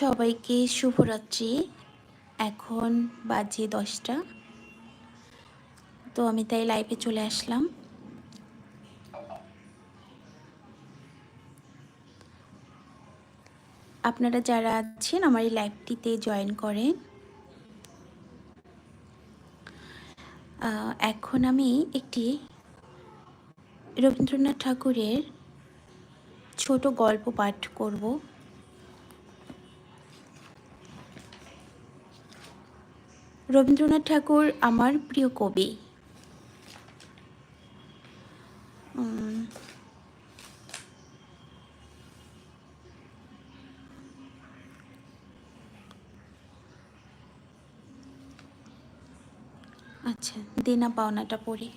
সবাইকে শুভরাত্রি। এখন বাজে দশটা। তো আমি তাই লাইভে চলে আসলাম। আপনারা যারা আছেন, আমার এই লাইভটিতে জয়েন করেন। এখন আমি একটি রবীন্দ্রনাথ ঠাকুরের ছোট গল্প পাঠ করব। রবীন্দ্রনাথ ঠাকুর আমার প্রিয় কবি। আচ্ছা দেনা পাওনাটা পড়ি।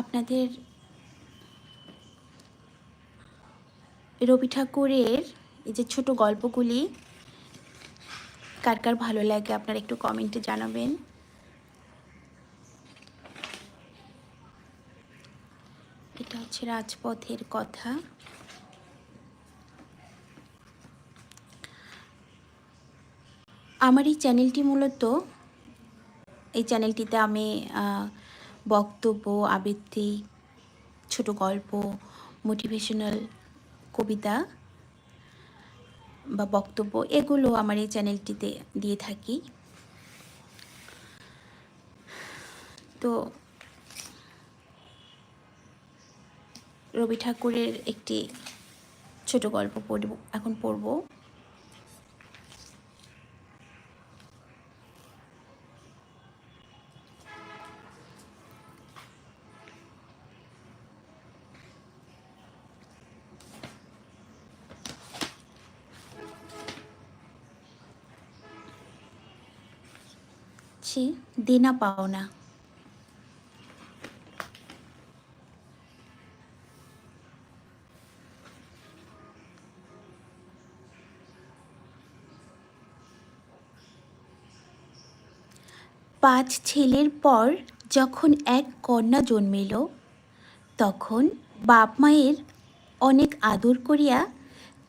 আপনাদের রবি ঠাকুরের এই যে ছোট গল্পগুলি, কার কার ভালো লাগে আপনারা একটু কমেন্টে জানাবেন। এটা হচ্ছে রাজপথের কথা। আমার এই চ্যানেলটি মূলত, এই চ্যানেলটিতে আমি বক্তব্য, আবৃত্তি, ছোট গল্প মোটিভেশনাল কবিতা বা বক্তব্য, এগুলো আমার এই চ্যানেলটিতে দিয়ে থাকি। তো রবি ঠাকুরের একটি ছোট গল্প পড়ব, এখন পড়ব। সে দেনা পাওনা পাঁচ ছেলের পর যখন এক কন্যা জন্মিল, তখন বাপ মায়ের অনেক আদর করিয়া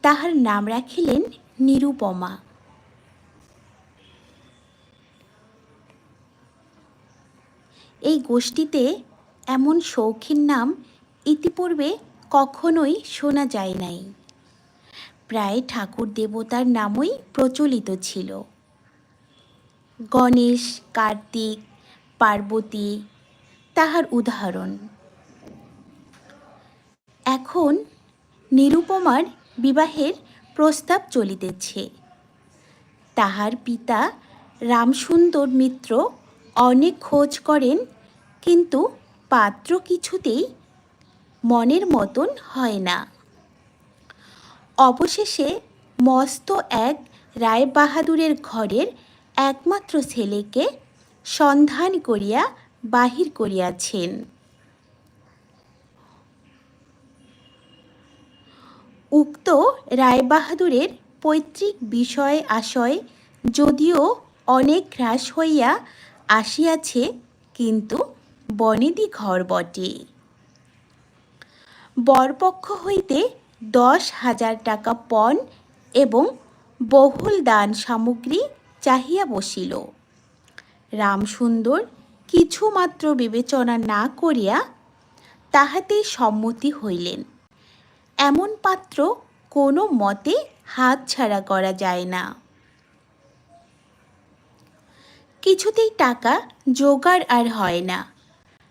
তাহার নাম রাখিলেন নিরুপমা। এই গোষ্ঠীতে এমন শৌখিন নাম ইতিপূর্বে কখনোই শোনা যায় নাই। প্রায় ঠাকুর দেবতার নামই প্রচলিত ছিল। গণেশ, কার্তিক, পার্বতী তাহার উদাহরণ। এখন নিরুপমার বিবাহের প্রস্তাব চলিতেছে। তাহার পিতা রামসুন্দর মিত্র অনেক খোঁজ করেন কিন্তু পাত্র কিছুতেই মনের মতন হয় না। অবশেষে মস্ত এক রায়বাহাদুরের ঘরের একমাত্র ছেলেকে সন্ধান করিয়া বাহির করিয়াছেন। উক্ত রায়বাহাদুরের পৈতৃক বিষয় আশয় যদিও অনেক হ্রাস হইয়া আসিয়াছে, কিন্তু বনেদি ঘর বটে। বরপক্ষ হইতে দশ হাজার টাকা পণ এবং বহুল দান সামগ্রী চাহিয়া বসিল। রামসুন্দর কিছুমাত্র বিবেচনা না করিয়া তাহাতেই সম্মতি হইলেন। এমন পাত্র কোনো মতে হাতছাড়া করা যায় না। কিছুতেই টাকা জোগাড় আর হয় না।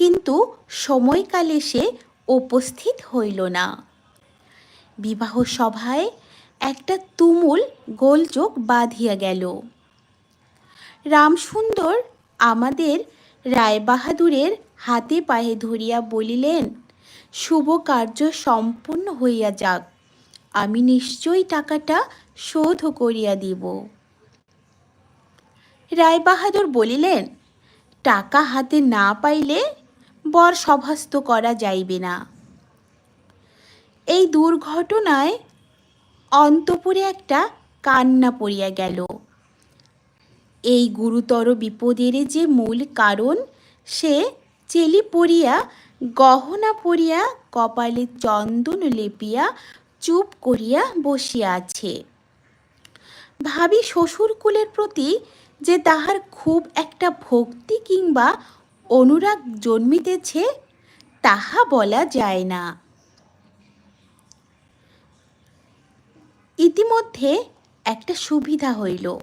কিন্তু সময়কালে সে উপস্থিত হইল না। বিবাহ সভায় একটা তুমুল গোলযোগ বাঁধিয়া গেল। রামসুন্দর আমাদের রায়বাহাদুরের হাতে পায়ে ধরিয়া বলিলেন, শুভ কার্য সম্পূর্ণ হইয়া যাক, আমি নিশ্চয়ই টাকাটা শোধ করিয়া দিব। রায়বাহাদুর বলিলেন, টাকা হাতে না পাইলে বর সভাস্ত করা যাইবে না। এই দুর্ঘটনায় অন্তপুরে একটা কান্না পড়িয়া গেল। এই গুরুতর বিপদের যে মূল কারণ, সে চেলি পড়িয়া, গহনা পরিয়া কপালে চন্দন লেপিয়া, চুপ করিয়া বসিয়া আছে। ভাবি শ্বশুরকুলের প্রতি যে তাহার খুব একটা ভক্তি কিংবা অনুরাগ জন্মিতেছে, তাহা বলা যায় না। ইতিমধ্যে একটা সুবিধা হইল।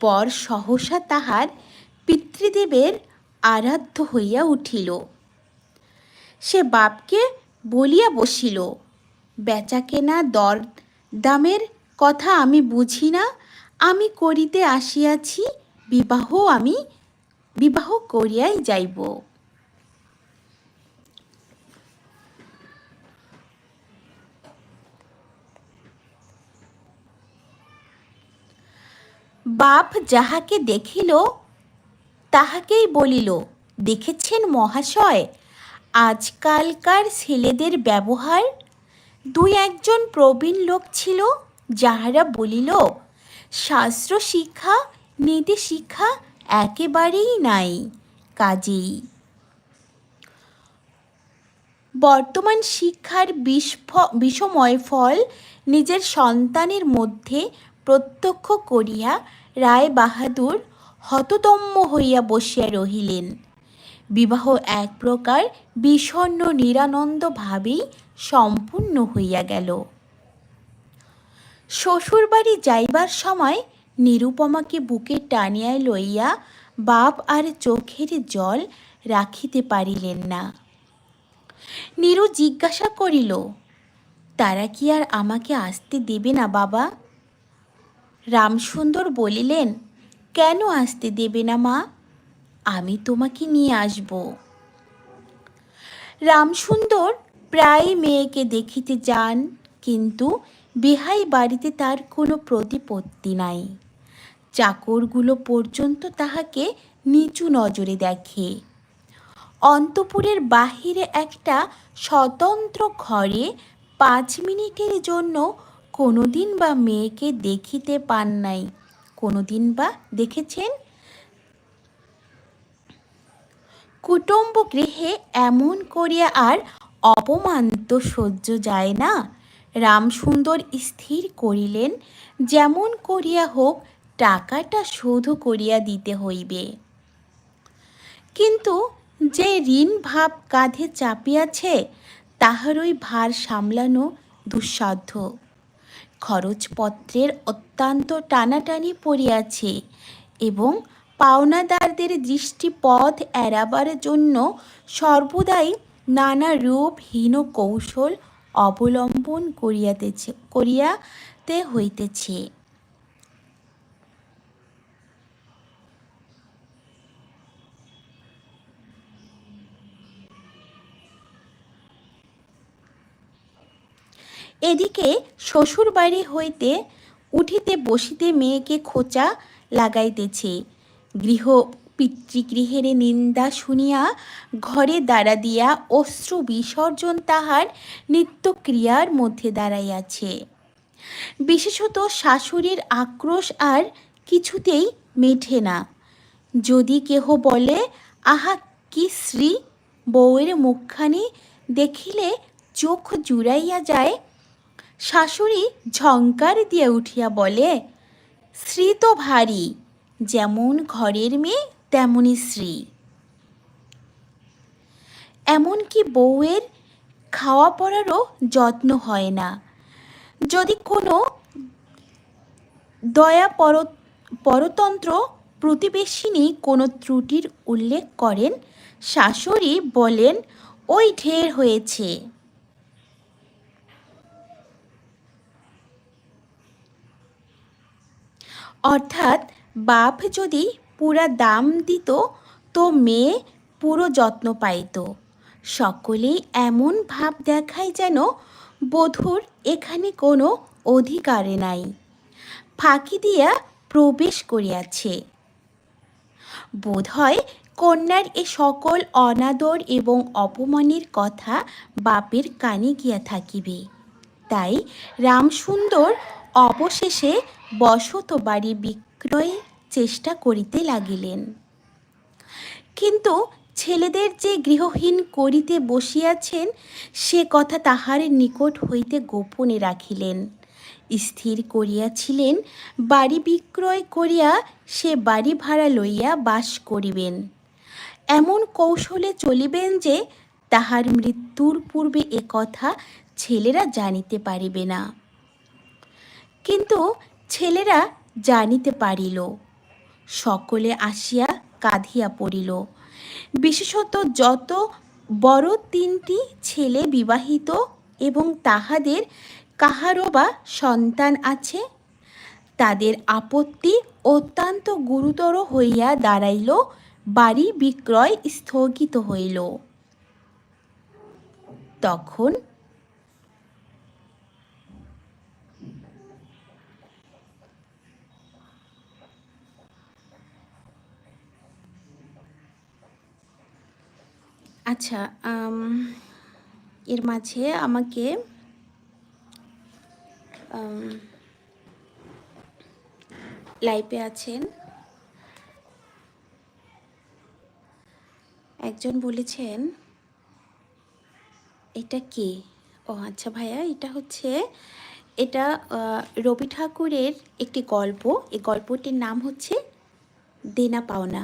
বর সহসা তাহার পিতৃদেবের আরাধ্য হইয়া উঠিল। সে বাপকে বলিয়া বসিল, বেচা কেনা দর দামের কথা আমি বুঝি না। আমি করিতে আসিয়াছি, বিবাহ আমি বিবাহ করিয়াই যাইব। বাপ যাহাকে দেখিল, তাহাকেই বলিল, দেখেছেন মহাশয়, আজকালকার ছেলেদের ব্যবহার, দুই একজন প্রবীণ লোক ছিল, যাহারা বলিল শাস্ত্র শিক্ষা নীতি শিক্ষা একেবারেই নাই, কাজেই। বর্তমান শিক্ষার বিষময় ফল নিজের সন্তানের মধ্যে প্রত্যক্ষ করিয়া রায় বাহাদুর হততম্য হইয়া বসিয়া রহিলেন। বিবাহ এক প্রকার বিষণ্ন নিরানন্দ ভাবেই সম্পূর্ণ হইয়া গেল। শ্বশুরবাড়ি যাইবার সময় নিরুপমাকে বুকে টানিয়া লইয়া বাপ আর চোখের জল রাখিতে পারিলেন না। নিরু জিজ্ঞাসা করিল, তারা কি আর আমাকে আসতে দেবে না বাবা? রামসুন্দর বলিলেন, কেন আসতে দেবে না মা? আমি তোমাকে নিয়ে আসব। রামসুন্দর প্রায় মেয়েকে দেখিতে যান, কিন্তু বিহাই বাড়িতে তার কোনো প্রতিপত্তি নাই। চাকরগুলো পর্যন্ত তাহাকে নিচু নজরে দেখে। অন্তপুরের বাহিরে একটা স্বতন্ত্র ঘরে পাঁচ মিনিটের জন্য কোনোদিন বা মেয়েকে দেখিতে পান নাই। কোনোদিন বা দেখেছেন? কুটুম্ব গৃহে এমন করিয়া আর অপমান তো সহ্য যায় না। রামসুন্দর স্থির করিলেন, যেমন করিয়া হোক টাকাটা শোধ করিয়া দিতে হইবে। কিন্তু যে ঋণ ভাব কাঁধে চাপিয়াছে তাহারই ভার সামলানো দুঃসাধ্য। খরচপত্রের অত্যন্ত টানাটানি পড়িয়াছে এবং পাওনাদারদের দৃষ্টিপথ এড়াবার জন্য সর্বদাই নানা রূপ হীন কৌশল অবলম্বন করিয়াতেছে, করিয়াতে হইতেছে। এদিকে শ্বশুর বাড়ি হইতে উঠিতে বসিতে মেয়েকে খোঁচা লাগাইতেছে। গৃহ পিতৃগৃহের নিন্দা শুনিয়া ঘরে দাঁড়া দিয়া অশ্রু বিসর্জন তাহার নিত্যক্রিয়ার মধ্যে দাঁড়াইয়াছে। বিশেষত শাশুড়ির আক্রোশ আর কিছুতেই মেঠে না। যদি কেহ বলে, আহা, কি শ্রী বউয়ের মুখখানি দেখিলে চোখ জুড়াইয়া যায় শাশুড়ি ঝঙ্কার দিয়া উঠিয়া বলে শ্রী তো ভারী, যেমন ঘরের মেয়ে, তেমনই শ্রী এমনকি বউয়ের খাওয়া পড়ারও যত্ন হয় না। যদি কোনো দয়া পর, পরতন্ত্র প্রতিবেশিনী কোনো ত্রুটির উল্লেখ করেন, শাশুড়ি বলেন, ওই ঢের হয়েছে। অর্থাৎ বাপ যদি পুরা দাম দিত, তো মেয়ে পুরো যত্ন পাইত। সকলেই এমন ভাব দেখায় যেন বধূর এখানে কোনো অধিকার নাই। ফাঁকি দিয়া প্রবেশ করিয়াছে। বোধহয় কন্যার এ সকল অনাদর এবং অপমানের কথা বাপের কানে গিয়া থাকিবে। তাই রামসুন্দর অবশেষে বসত বাড়ি বিক্রয়ের চেষ্টা করিতে লাগিলেন। কিন্তু ছেলেদের যে গৃহহীন করিতে বসিয়াছেন, সে কথা তাহার নিকট হইতে গোপনে রাখিলেন। স্থির করিয়াছিলেন, বাড়ি বিক্রয় করিয়া সে বাড়ি ভাড়া লইয়া বাস করিবেন। এমন কৌশলে চলিবেন যে, তাহার মৃত্যুর পূর্বে এ কথা ছেলেরা জানিতে পারিবে না। কিন্তু ছেলেরা জানিতে পারিল। সকলে আসিয়া কাঁধিয়া পড়িল। বিশেষত যত বড় তিনটি ছেলে বিবাহিত এবং তাহাদের কাহারও বা সন্তান আছে, তাদের আপত্তি অত্যন্ত গুরুতর হইয়া দাঁড়াইল, বাড়ি বিক্রয় স্থগিত হইল। তখন আচ্ছা এর মাঝে আমাকে আম, লাইভে আছেন। একজন বলেছেন এটা কে? ও আচ্ছা ভাইয়া এটা হচ্ছে এটা রবি ঠাকুরের একটি গল্প। এই গল্পটির নাম হচ্ছে দেনা পাওনা।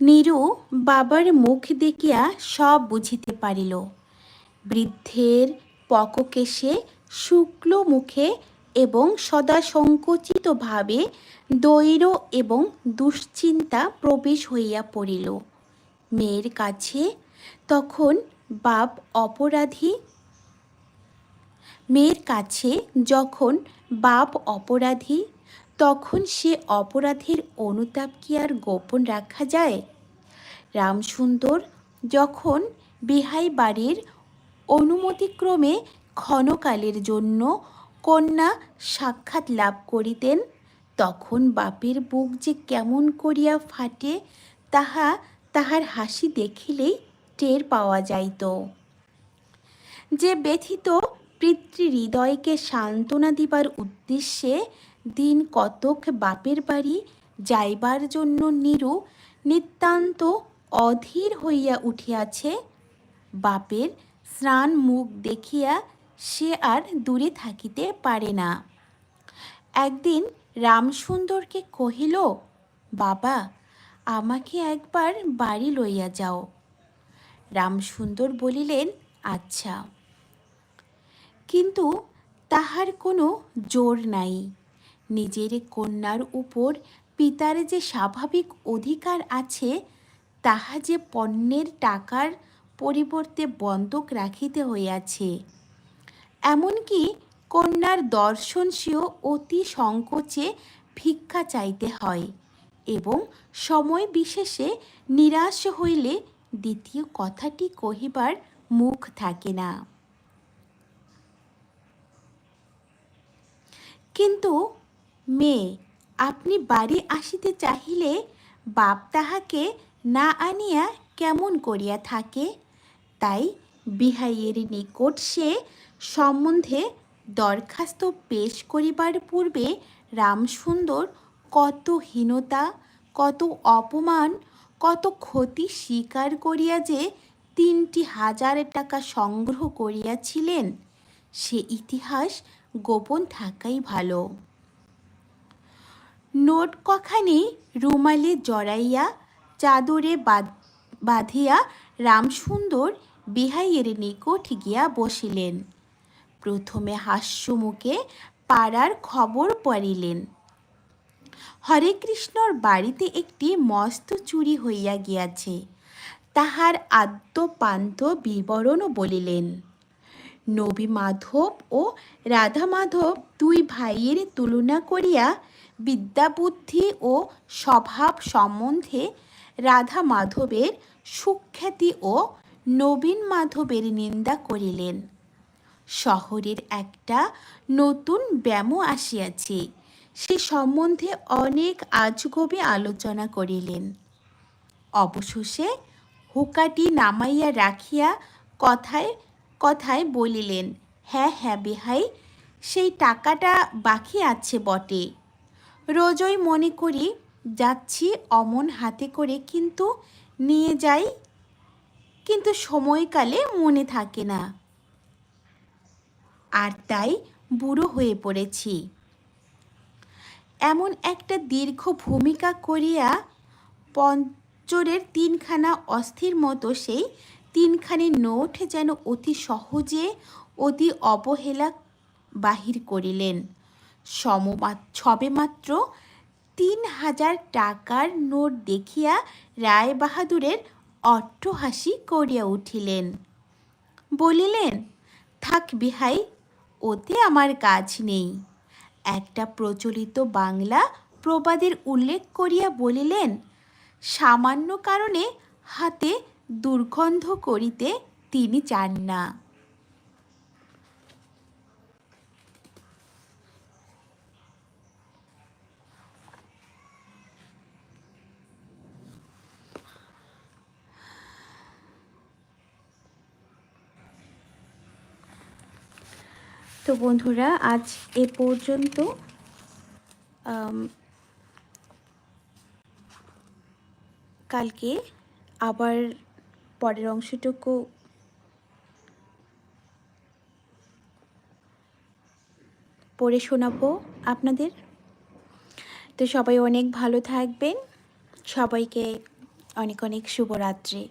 নীরু বাবার মুখ দেখিয়া সব বুঝিতে পারিল। বৃদ্ধের পককেশে শুক্ল মুখে এবং সদা সংকুচিত ভাবে দৈর এবং দুশ্চিন্তা প্রবেশ হইয়া পড়িল। মেয়ের কাছে তখন বাপ অপরাধী। মেয়ের কাছে যখন বাপ অপরাধী তখন সে অপরাধের অনুতাপ কি আর গোপন রাখা যায়? রামসুন্দর যখন বিহাই বাড়ির অনুমতিক্রমে ক্ষণকালের জন্য কন্যা সাক্ষাৎ লাভ করিতেন, তখন বাপের বুক যে কেমন করিয়া ফাটে তাহা তাহার হাসি দেখিলেই টের পাওয়া যাইত। যে ব্যথিত পিতৃ হৃদয়কে সান্ত্বনা দিবার উদ্দেশ্যে দিন কতক বাপের বাড়ি যাইবার জন্য নিরু নিতান্ত অধীর হইয়া উঠিয়াছে। বাপের স্নান মুখ দেখিয়া সে আর দূরে থাকিতে পারে না। একদিন রামসুন্দরকে কহিল, বাবা, আমাকে একবার বাড়ি লইয়া যাও। রামসুন্দর বলিলেন আচ্ছা। কিন্তু তাহার কোনো জোর নাই। নিজের কন্যার উপর পিতার যে স্বাভাবিক অধিকার আছে, তাহা যে পণ্যের টাকার পরিবর্তে বন্ধক রাখিতে হইয়াছে। এমনকি কন্যার দর্শনসীয় অতি সংকোচে ভিক্ষা চাইতে হয় এবং সময় বিশেষে নিরাশ হইলে দ্বিতীয় কথাটি কহিবার মুখ থাকে না। কিন্তু মেয়ে, আপনি বাড়ি আসিতে চাহিলে বাপ তাহাকে না আনিয়া কেমন করিয়া থাকে? তাই বিহাইয়ের নিকট সে সম্বন্ধে দরখাস্ত পেশ করিবার পূর্বে রামসুন্দর কত হীনতা, কত অপমান, কত ক্ষতি স্বীকার করিয়া যে তিনটি হাজার টাকা সংগ্রহ করিয়াছিলেন, সে ইতিহাস গোপন থাকাই ভালো। নোট কখানি রুমালে জড়াইয়া, চাদরে বাঁধিয়া রামসুন্দর বিহাইয়ের নিকট গিয়া বসিলেন। প্রথমে হাস্যমুখে পাড়ার খবর পড়িলেন। হরে কৃষ্ণর বাড়িতে একটি মস্ত চুরি হইয়া গিয়াছে। তাহার আদ্যপান্ত বিবরণও বলিলেন, নবী মাধব ও রাধা মাধব দুই ভাইয়ের তুলনা করিয়া বিদ্যাবুদ্ধি ও স্বভাব সম্বন্ধে রাধা মাধবের সুখ্যাতি ও নবীন মাধবের নিন্দা করিলেন। শহরের একটা নতুন ব্যামো আসিয়াছে, সে সম্বন্ধে অনেক আজগবি আলোচনা করিলেন। অবশেষে হুকাটি নামাইয়া রাখিয়া কথায় কথায় বলিলেন হ্যাঁ হ্যাঁ বেহাই, সেই টাকাটা বাকি আছে বটে। রোজই মনে করি, যাচ্ছি অমন হাতে করে কিন্তু নিয়ে যাই, কিন্তু সময়কালে মনে থাকে না। আর তাই বুড়ো হয়ে পড়েছি। এমন একটা দীর্ঘ ভূমিকা করিয়া পঞ্চরের তিনখানা অস্থির মতো সেই তিনখানি নোট যেন অতি সহজে, অতি অবহেলা বাহির করিলেন। সমমা সবেমাত্র তিন হাজার টাকার নোট দেখিয়া রায় বাহাদুরের অট্টহাসি করিয়া উঠিলেন। বলিলেন, থাক বিহাই, ওতে আমার কাজ নেই। একটা প্রচলিত বাংলা প্রবাদের উল্লেখ করিয়া বলিলেন, সামান্য কারণে হাতে দুর্গন্ধ করিতে তিনি চান না। তো বন্ধুরা, আজ এ পর্যন্ত কালকে আবার পরের অংশটুকু পড়ে শোনাবো আপনাদের। তো সবাই অনেক ভালো থাকবেন। সবাইকে অনেক অনেক শুভরাত্রি।